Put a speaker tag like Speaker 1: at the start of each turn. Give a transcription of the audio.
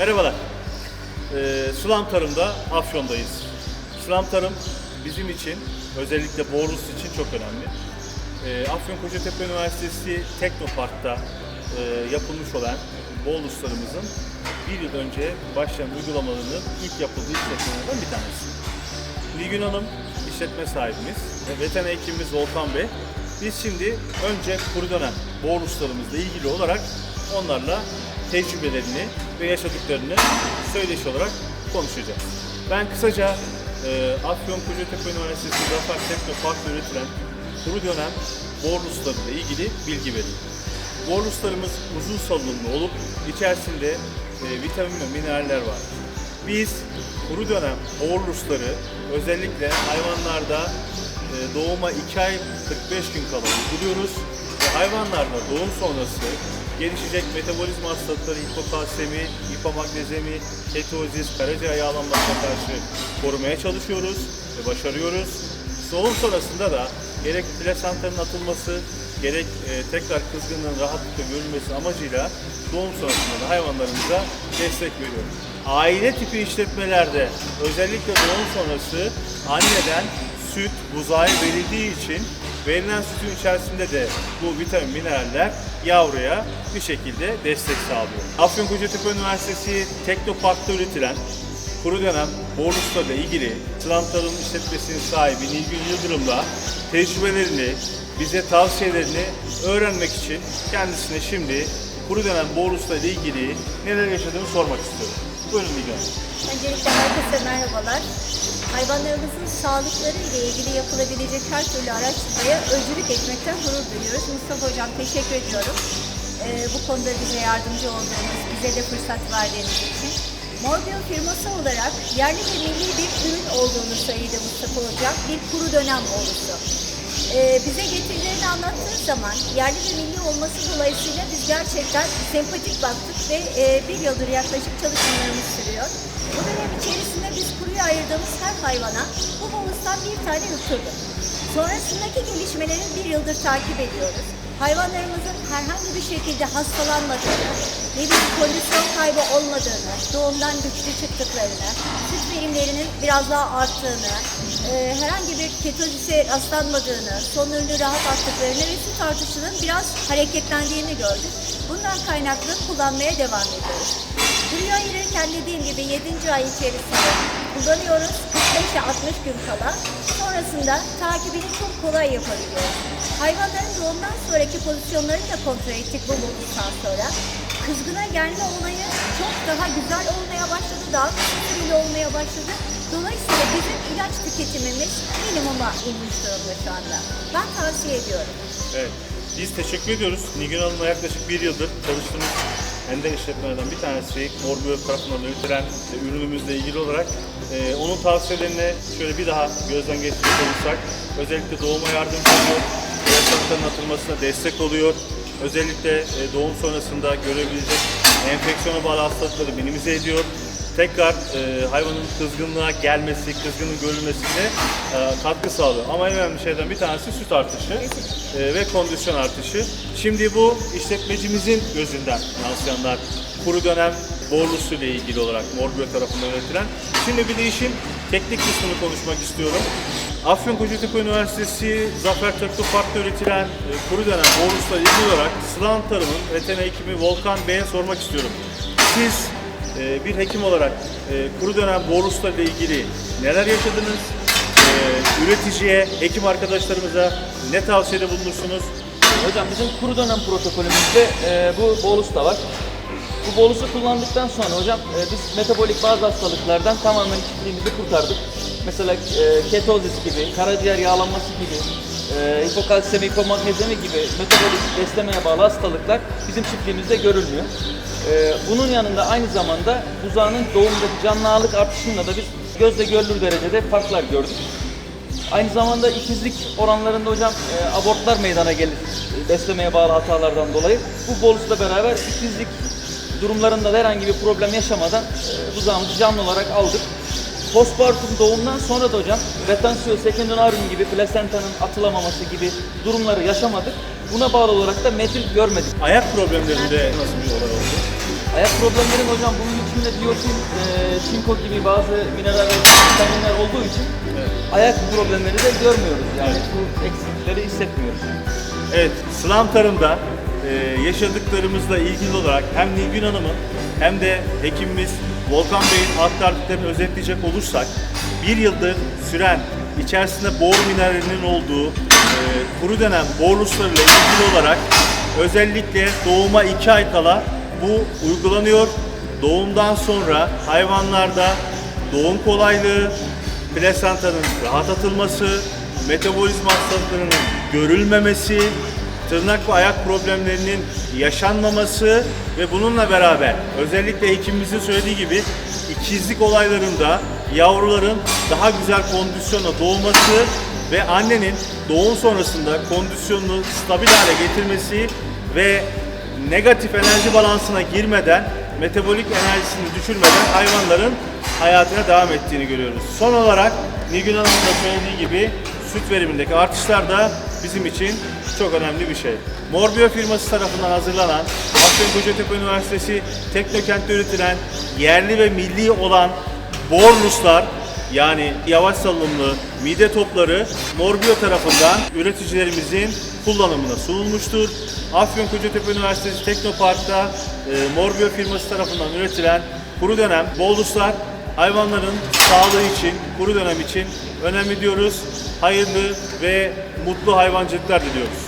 Speaker 1: Merhabalar. Ee, Sulam Tarım'da Afyon'dayız. Sulam Tarım bizim için, özellikle Borlus için çok önemli. Ee, Afyon Kocatepe Üniversitesi Teknopark'ta e, yapılmış olan Borluslarımızın bir yıl önce başlayan uygulamalarının ilk yapıldığı işletmelerden bir tanesi. Nilgün Hanım işletme sahibimiz ve veteriner hekimimiz Volkan Bey. Biz şimdi önce kuru dönem borluslarımızla ilgili olarak onlarla tecrübelerini ve yaşadıklarını söyleşi olarak konuşacağız. Ben kısaca e, Afyon Kocatepe Üniversitesi Zafer Teknopark'ta üretilen kuru dönem borluslarıyla ilgili bilgi vereyim. Borluslarımız uzun solunumlu olup içerisinde e, vitamin ve mineraller var. Biz kuru dönem borlusları özellikle hayvanlarda e, doğuma 2 ay 45 gün kala uyguluyoruz ve hayvanlarda doğum sonrası gelişecek metabolizma hastalıkları, hipokalsemi, hipomagnezyemi, ketozis, karaciğer yağlanmasına karşı korumaya çalışıyoruz ve başarıyoruz. Doğum sonrasında da gerek plasentanın atılması, gerek e, tekrar kızgınlığın rahatlıkla görülmesi amacıyla doğum sonrasında da hayvanlarımıza destek veriyoruz. Aile tipi işletmelerde özellikle doğum sonrası anneden süt, buzağı verildiği için verilen sütün içerisinde de bu vitamin mineraller yavruya bir şekilde destek sağlıyor. Afyonkarahisar Üniversitesi Teknopark'ta üretilen kuru dönem borluslarla ilgili Slantar'ın işletmesinin sahibi Nilgün Yıldırım'la tecrübelerini, bize tavsiyelerini öğrenmek için kendisine şimdi kuru dönem borluslarla ilgili neler yaşadığını sormak istiyorum. Buyurun Nilgün Hanım.
Speaker 2: Öncelikle herkese merhabalar. Hayvanlarımızın sağlıkları ile ilgili yapılabilecek her türlü araştırmaya öncülük etmekten gurur duyuyoruz. Mustafa Hocam teşekkür ediyorum. Ee, bu konuda bize yardımcı olduğunuz, bize de fırsat verdiğiniz için. Morbio firması olarak yerli ve milli bir ürün olduğunu söyledi Mustafa Hocam. Bir kuru dönem oluştu. Ee, bize getirilerini anlattığı zaman yerli ve milli olması dolayısıyla biz gerçekten sempatik baktık ve e, bir yıldır yaklaşık çalışmalarımız sürüyor. Bu dönem içerisinde biz kuruya ayırdığımız her hayvana bu bolustan bir tane ısırdık. Sonrasındaki gelişmeleri bir yıldır takip ediyoruz. Hayvanlarımızın herhangi bir şekilde hastalanmadığını, ne bir kondisyon kaybı olmadığını, doğumdan güçlü çıktıklarını, süt verimlerinin biraz daha arttığını, e, herhangi bir ketozise rastlanmadığını, son ürünü rahat attıklarını ve süt artışının biraz hareketlendiğini gördük. Bundan kaynaklı kullanmaya devam ediyoruz. Kuruyu ayırırken dediğim gibi 7. ay içerisinde kullanıyoruz. 45 ile 60 gün kala. Sonrasında takibini çok kolay yapabiliyoruz. Hayvanların doğumdan sonraki pozisyonlarını da kontrol ettik bu bulduktan sonra. Kızgına gelme olayı çok daha güzel olmaya başladı, daha süreli olmaya başladı. Dolayısıyla bizim ilaç tüketimimiz minimuma inmiş durumda şu anda. Ben tavsiye ediyorum.
Speaker 1: Evet. Biz teşekkür ediyoruz. Nilgün Hanım'la yaklaşık bir yıldır çalıştığımız ender işletmelerden bir tanesi Morbio tarafından üretilen ürünümüzle ilgili olarak e, onun tavsiyelerine şöyle bir daha gözden geçirecek olursak özellikle doğuma yardımcı oluyor, yaşantının atılmasına destek oluyor. Özellikle e, doğum sonrasında görebilecek enfeksiyona bağlı hastalıkları minimize ediyor tekrar e, hayvanın kızgınlığa gelmesi, kızgının görülmesine e, katkı sağlıyor. Ama en önemli şeylerden bir tanesi süt artışı e, ve kondisyon artışı. Şimdi bu işletmecimizin gözünden yansıyanlar kuru dönem borlusu ile ilgili olarak Morbio tarafından üretilen. Şimdi bir de işin teknik kısmını konuşmak istiyorum. Afyon Kocatepe Üniversitesi Zafer Teknopark'ta üretilen e, kuru dönem borlusla ilgili olarak Sıla'nın Tarım'ın veteriner hekimi Volkan Bey'e sormak istiyorum. Siz ee, bir hekim olarak e, kuru dönem borusla ile ilgili neler yaşadınız? Ee, üreticiye, hekim arkadaşlarımıza ne tavsiyede bulunursunuz?
Speaker 3: Hocam bizim kuru dönem protokolümüzde e, bu bolus da var. Bu bolusu kullandıktan sonra hocam e, biz metabolik bazı hastalıklardan tamamen çiftliğimizi kurtardık. Mesela ketozis gibi, karaciğer yağlanması gibi, e, hipokalsemi, hipomagnezyemi gibi metabolik beslemeye bağlı hastalıklar bizim çiftliğimizde görülmüyor. E, bunun yanında aynı zamanda buzağının doğumdaki canlı ağırlık artışında da biz gözle görülür derecede farklar gördük. Aynı zamanda ikizlik oranlarında hocam e, abortlar meydana gelir e, beslemeye bağlı hatalardan dolayı. Bu bolusla beraber ikizlik durumlarında da herhangi bir problem yaşamadan e, buzağımızı canlı olarak aldık. Postpartum doğumdan sonra da hocam retansiyo secundarium gibi plasentanın atılamaması gibi durumları yaşamadık. Buna bağlı olarak da metil görmedik.
Speaker 1: Ayak problemlerinde nasıl bir olay oldu?
Speaker 3: Ayak problemlerin hocam bunun içinde biyotin, e, çinko gibi bazı mineral ve vitaminler olduğu için ayak problemleri de görmüyoruz. Yani bu eksiklikleri hissetmiyoruz.
Speaker 1: Evet, Slam Tarım'da e, yaşadıklarımızla ilgili olarak hem Nilgün Hanım'ın hem de hekimimiz Volkan Bey'in aktardıklarını özetleyecek olursak bir yıldır süren içerisinde bor mineralinin olduğu e, kuru dönem borluslarıyla ilgili olarak özellikle doğuma 2 ay kala bu uygulanıyor. Doğumdan sonra hayvanlarda doğum kolaylığı, plasentanın rahat atılması, metabolizma hastalıklarının görülmemesi, tırnak ve ayak problemlerinin yaşanmaması ve bununla beraber özellikle hekimimizin söylediği gibi ikizlik olaylarında yavruların daha güzel kondisyona doğması ve annenin doğum sonrasında kondisyonunu stabil hale getirmesi ve negatif enerji balansına girmeden, metabolik enerjisini düşürmeden hayvanların hayatına devam ettiğini görüyoruz. Son olarak Nilgün Hanım'ın da söylediği gibi süt verimindeki artışlar da bizim için çok önemli bir şey. Morbio firması tarafından hazırlanan Afyonkarahisar Üniversitesi Teknokent'te üretilen yerli ve milli olan Bornuslar yani yavaş salınımlı mide topları Morbio tarafından üreticilerimizin kullanımına sunulmuştur. Afyonkarahisar Üniversitesi Teknopark'ta e, Morbio firması tarafından üretilen kuru dönem boluslar hayvanların sağlığı için, kuru dönem için önemli diyoruz. Hayırlı ve mutlu hayvancılıklar diliyoruz.